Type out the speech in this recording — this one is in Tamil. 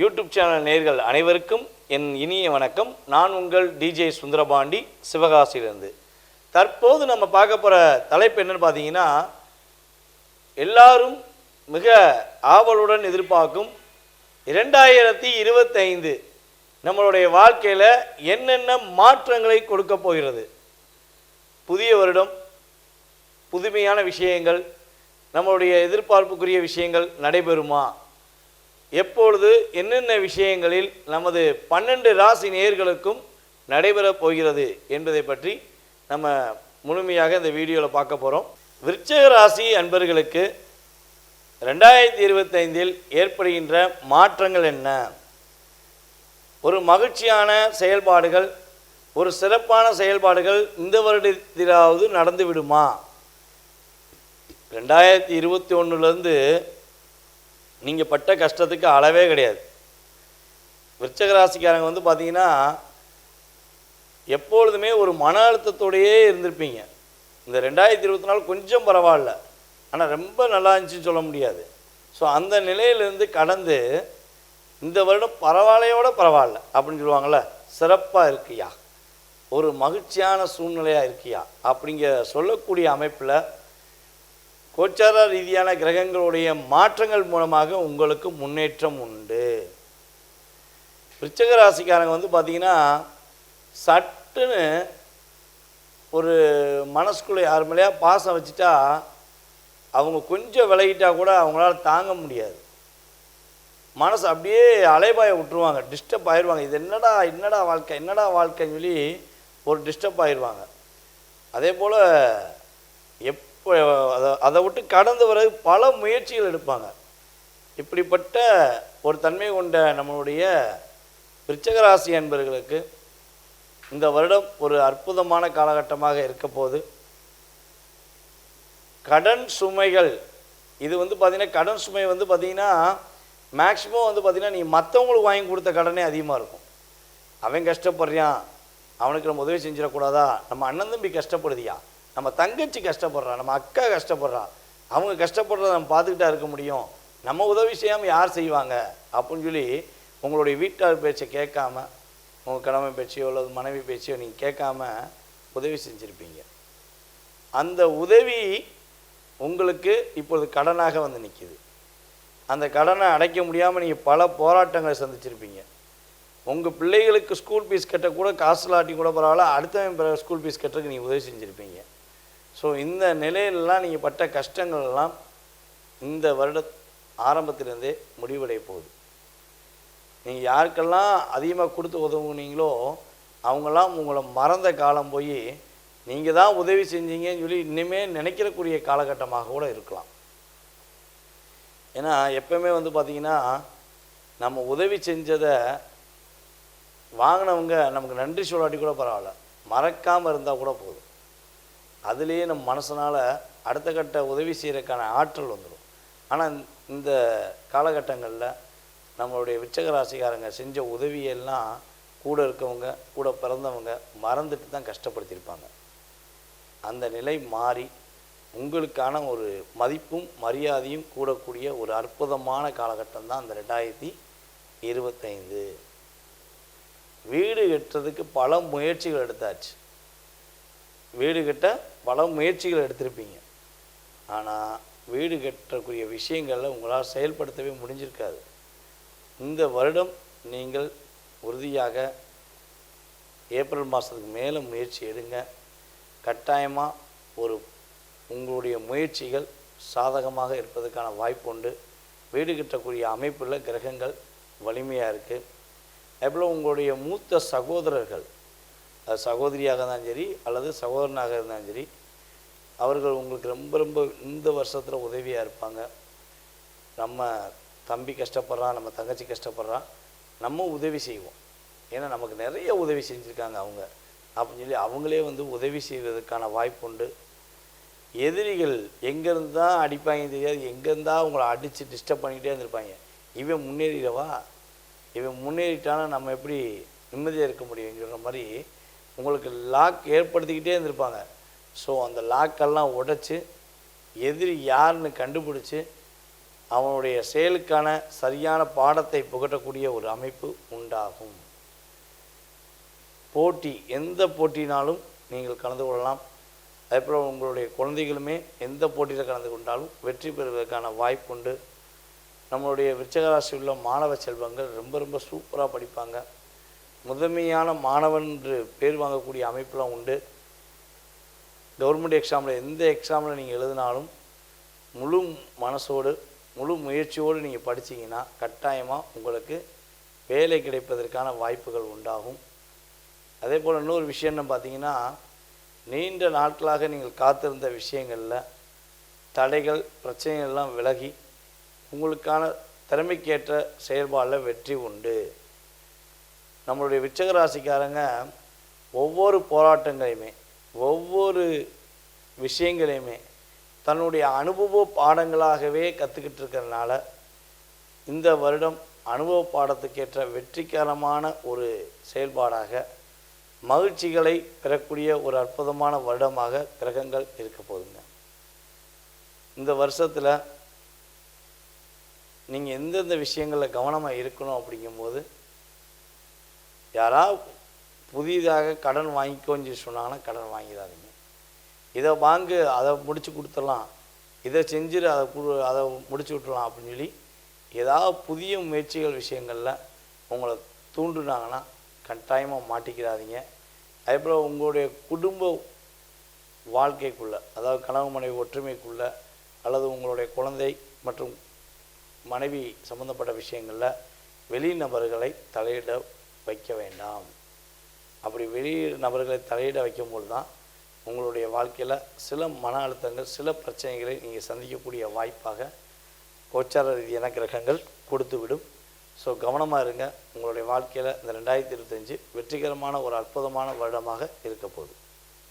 யூடியூப் சேனல் நேர்கள் அனைவருக்கும் என் இனிய வணக்கம். நான் உங்கள் டிஜே சுந்தரபாண்டி சிவகாசியிலிருந்து. தற்போது நம்ம பார்க்க போகிற தலைப்பு என்னன்னு பார்த்தீங்கன்னா எல்லாரும் மிக ஆவலுடன் எதிர்பார்க்கும் இரண்டாயிரத்தி இருபத்தைந்து நம்மளுடைய வாழ்க்கையில் என்னென்ன மாற்றங்களை கொடுக்க போகிறது? புதிய வருடம் புதுமையான விஷயங்கள் நம்மளுடைய எதிர்பார்ப்புக்குரிய விஷயங்கள் நடைபெறுமா? எப்பொழுது என்னென்ன விஷயங்களில் நமது பன்னெண்டு ராசி நேர்களுக்கும் நடைபெறப் போகிறது என்பதை பற்றி நம்ம முழுமையாக இந்த வீடியோவில் பார்க்க போகிறோம் விருச்சக ராசி அன்பர்களுக்கு ரெண்டாயிரத்தி இருபத்தைந்தில் ஏற்படுகின்ற மாற்றங்கள் என்ன? ஒரு மகிழ்ச்சியான செயல்பாடுகள் ஒரு சிறப்பான செயல்பாடுகள் இந்த வருடத்திலாவது நடந்து விடுமா? ரெண்டாயிரத்தி இருபத்தி ஒன்றுலேருந்து நீங்கள் பட்ட கஷ்டத்துக்கு அளவே கிடையாது. விருச்சக ராசிக்காரங்க வந்து பார்த்தீங்கன்னா எப்பொழுதுமே ஒரு மன அழுத்தத்தோடையே இருந்திருப்பீங்க. இந்த ரெண்டாயிரத்தி இருபத்தி நாலு கொஞ்சம் பரவாயில்ல. ஆனால் ரொம்ப நல்லா இருந்துச்சுன்னு சொல்ல முடியாது. ஸோ அந்த நிலையிலேருந்து கடந்து இந்த வருடம் பரவாயில்லையோட பரவாயில்ல அப்படின்னு சொல்லுவாங்கள்ல சிறப்பாக இருக்கியா? ஒரு மகிழ்ச்சியான சூழ்நிலையாக இருக்கியா? அப்படிங்கிற சொல்லக்கூடிய அமைப்பில் கோச்சார ரீதியான கிரகங்களுடைய மாற்றங்கள் மூலமாக உங்களுக்கு முன்னேற்றம் உண்டு. விருச்சக ராசிக்காரங்க வந்து பார்த்தீங்கன்னா சட்டுன்னு ஒரு மனசுக்குள்ளே யார் மேலேயா பாசம் வச்சுட்டா அவங்க கொஞ்சம் விலகிட்டா கூட அவங்களால தாங்க முடியாது. மனசு அப்படியே அலைபாய விட்டுருவாங்க டிஸ்டர்ப் ஆயிடுவாங்க இது என்னடா என்னடா வாழ்க்கை என்னடா வாழ்க்கைன்னு சொல்லி ஒரு டிஸ்டர்ப் ஆயிடுவாங்க அதே போல் எப் அதை அதை விட்டு கடந்து வர பல முயற்சிகள் எடுப்பாங்க. இப்படிப்பட்ட ஒரு தன்மை கொண்ட நம்மளுடைய விருச்சகராசி என்பவர்களுக்கு இந்த வருடம் ஒரு அற்புதமான காலகட்டமாக இருக்க போது கடன் சுமைகள் இது வந்து பார்த்திங்கன்னா கடன் சுமை வந்து பார்த்திங்கன்னா மேக்ஸிமம் வந்து பார்த்திங்கன்னா நீ மற்றவங்களுக்கு வாங்கி கொடுத்த கடனே அதிகமாக இருக்கும். அவன் கஷ்டப்படுறான் அவனுக்கு நம்ம உதவி செஞ்சிடக்கூடாதா? நம்ம அண்ணன் தம்பி கஷ்டப்படுதியா? நம்ம தங்கச்சி கஷ்டப்படுறா நம்ம அக்கா கஷ்டப்படுறா அவங்க கஷ்டப்படுறத நம்ம பார்த்துக்கிட்டா இருக்க முடியும். நம்ம உதவி செய்யாமல் யார் செய்வாங்க? அப்படின்னு சொல்லி உங்களுடைய வீட்டார் பேச்சை கேட்காம உங்கள் கணவன் பேச்சையோ அல்லது மனைவி பேச்சையோ நீங்கள் கேட்காம உதவி செஞ்சுருப்பீங்க. அந்த உதவி உங்களுக்கு இப்பொழுது கடனாக வந்து நிற்கிது அந்த கடனை அடைக்க முடியாமல் நீங்கள் பல போராட்டங்களை சந்திச்சிருப்பீங்க. உங்கள் பிள்ளைகளுக்கு ஸ்கூல் ஃபீஸ் கட்ட கூட காசு இல்லாட்டி கூட பரவாயில்ல அடுத்தவன் பிற ஸ்கூல் ஃபீஸ் கட்டுறதுக்கு நீங்கள் உதவி செஞ்சுருப்பீங்க. ஸோ இந்த நிலையிலலாம் நீங்கள் பட்ட கஷ்டங்கள்லாம் இந்த வருட ஆரம்பத்திலேருந்தே முடிவடைய போகுது. நீங்கள் யாருக்கெல்லாம் அதிகமாக கொடுத்து உதவுனீங்களோ அவங்கெல்லாம் உங்களை மறந்த காலம் போய் நீங்கள் தான் உதவி செஞ்சீங்கன்னு சொல்லி இன்னுமே நினைக்கிறக்கூடிய காலகட்டமாக கூட இருக்கலாம். ஏன்னா எப்பவுமே வந்து பார்த்திங்கன்னா நம்ம உதவி செஞ்சதை வாங்கினவங்க நமக்கு நன்றி சொல்லாட்டி கூட பரவாயில்ல. மறக்காமல் இருந்தால் கூட போதும். அதுலேயே நம்ம மனசனால் அடுத்த கட்ட உதவி செய்கிறதுக்கான ஆற்றல் வந்துடும் ஆனால் இந்த காலகட்டங்களில் நம்மளுடைய விச்சக ராசிக்காரங்க செஞ்ச உதவியெல்லாம் கூட இருக்கவங்க கூட பிறந்தவங்க மறந்துட்டு தான் கஷ்டப்படுத்தியிருப்பாங்க. அந்த நிலை மாறி உங்களுக்கான ஒரு மதிப்பும் மரியாதையும் கூடக்கூடிய ஒரு அற்புதமான காலகட்டம் தான் அந்த ரெண்டாயிரத்தி இருபத்தைந்து. வீடு கட்டுறதுக்கு பல முயற்சிகள் எடுத்தாச்சு. வீடு கட்ட பல முயற்சிகள் எடுத்திருப்பீங்க. ஆனால் வீடு கட்டக்கூடிய விஷயங்களில் உங்களால் செயல்படுத்தவே முடிஞ்சிருக்காது. இந்த வருடம் நீங்கள் உறுதியாக ஏப்ரல் மாதத்துக்கு மேலே முயற்சி எடுங்க. கட்டாயமாக ஒரு உங்களுடைய முயற்சிகள் சாதகமாக இருப்பதற்கான வாய்ப்பு உண்டு. வீடு கட்டக்கூடிய அமைப்பில் கிரகங்கள் வலிமையாக இருக்குது அதேபோல் உங்களுடைய மூத்த சகோதரர்கள் அது சகோதரியாக இருந்தாலும் சரி அல்லது சகோதரனாக இருந்தாலும் சரி அவர்கள் உங்களுக்கு ரொம்ப ரொம்ப இந்த வருஷத்தில் உதவியாக இருப்பாங்க. நம்ம தம்பி கஷ்டப்படுறான் நம்ம தங்கச்சி கஷ்டப்படுறான் நம்ம உதவி செய்வோம். ஏன்னா நமக்கு நிறைய உதவி செஞ்சுருக்காங்க அவங்க. அப்படின்னு சொல்லி அவங்களே வந்து உதவி செய்வதற்கான வாய்ப்பு உண்டு. எதிரிகள் எங்கேருந்து தான் அடிப்பாங்க தெரியாது எங்கேருந்தா அவங்கள அடித்து டிஸ்டர்ப் பண்ணிக்கிட்டே இருந்திருப்பாங்க. இவன் முன்னேறிடவா? இவன் முன்னேறிட்டானா நம்ம எப்படி நிம்மதியாக இருக்க முடியுங்கிற மாதிரி உங்களுக்கு லாக் ஏற்படுத்திக்கிட்டே இருந்திருப்பாங்க. ஸோ அந்த லாக்கெல்லாம் உடைச்சி எதிரி யாருன்னு கண்டுபிடிச்சி அவனுடைய செயலுக்கான சரியான பாடத்தை புகட்டக்கூடிய ஒரு அமைப்பு உண்டாகும். போட்டி எந்த போட்டினாலும் நீங்கள் கலந்து கொள்ளலாம். அதேபோல் உங்களுடைய குழந்தைகளுமே எந்த போட்டியில் கலந்து கொண்டாலும் வெற்றி பெறுவதற்கான வாய்ப்புண்டு. நம்மளுடைய விருச்சகராசி உள்ள மாணவ செல்வங்கள் ரொம்ப ரொம்ப சூப்பராக படிப்பாங்க. முதன்மையான மாணவன் என்று பேர் வாங்கக்கூடிய அமைப்பெலாம் உண்டு. கவர்மெண்ட் எக்ஸாமில் எந்த எக்ஸாமில் நீங்கள் எழுதினாலும் முழு மனசோடு முழு முயற்சியோடு நீங்கள் படிச்சீங்கன்னா கட்டாயமாக உங்களுக்கு வேலை கிடைப்பதற்கான வாய்ப்புகள் உண்டாகும். அதே போல் இன்னொரு விஷயம் என்ன பார்த்தீங்கன்னா நீண்ட நாட்களாக நீங்கள் காத்திருந்த விஷயங்களில் தடைகள் பிரச்சனைகள்லாம் விலகி உங்களுக்கான திறமைக்கேற்ற செயல்பாடில் வெற்றி உண்டு. நம்மளுடைய விச்சகராசிக்காரங்க ஒவ்வொரு போராட்டங்களையுமே ஒவ்வொரு விஷயங்களையுமே தன்னுடைய அனுபவ பாடங்களாகவே கற்றுக்கிட்டு இருக்கிறதுனால இந்த வருடம் அனுபவ பாடத்துக்கேற்ற வெற்றிகரமான ஒரு செயல்பாடாக மகிழ்ச்சிகளை பெறக்கூடிய ஒரு அற்புதமான வருடமாக கிரகங்கள் இருக்க போதுங்க இந்த வருஷத்தில் நீங்கள் எந்தெந்த விஷயங்களில் கவனமாக இருக்கணும் அப்படிங்கும்போது யாராவது புதிதாக கடன் வாங்கிக்கோன்னு சொல்லி சொன்னாங்கன்னா கடன் வாங்கிடாதீங்க. இதை வாங்கு அதை முடித்து கொடுத்துடலாம். இதை செஞ்சிரு அதை கொடு அதை முடிச்சு விட்டுலாம் அப்படின்னு சொல்லி ஏதாவது புதிய முயற்சிகள் விஷயங்களில் உங்களை தூண்டுனாங்கன்னா கட்டாயமாக மாட்டிக்கிறாதீங்க. அதேபோல் உங்களுடைய குடும்ப வாழ்க்கைக்குள்ளே அதாவது கணவன் மனைவி ஒற்றுமைக்குள்ளே அல்லது உங்களுடைய குழந்தை மற்றும் மனைவி சம்மந்தப்பட்ட விஷயங்களில் வெளி நபர்களை தலையிட வைக்க வேண்டாம். அப்படி வெளி நபர்களை தலையிட வைக்கும்போது தான் உங்களுடைய வாழ்க்கையில் சில மன அழுத்தங்கள் சில பிரச்சனைகளை நீங்கள் சந்திக்கக்கூடிய வாய்ப்பாக கோச்சார ரீதியான கிரகங்கள் கொடுத்துவிடும். ஸோ கவனமாக இருங்க. உங்களுடைய வாழ்க்கையில் இந்த ரெண்டாயிரத்தி இருபத்தஞ்சு வெற்றிகரமான ஒரு அற்புதமான வருடமாக இருக்க போகுது.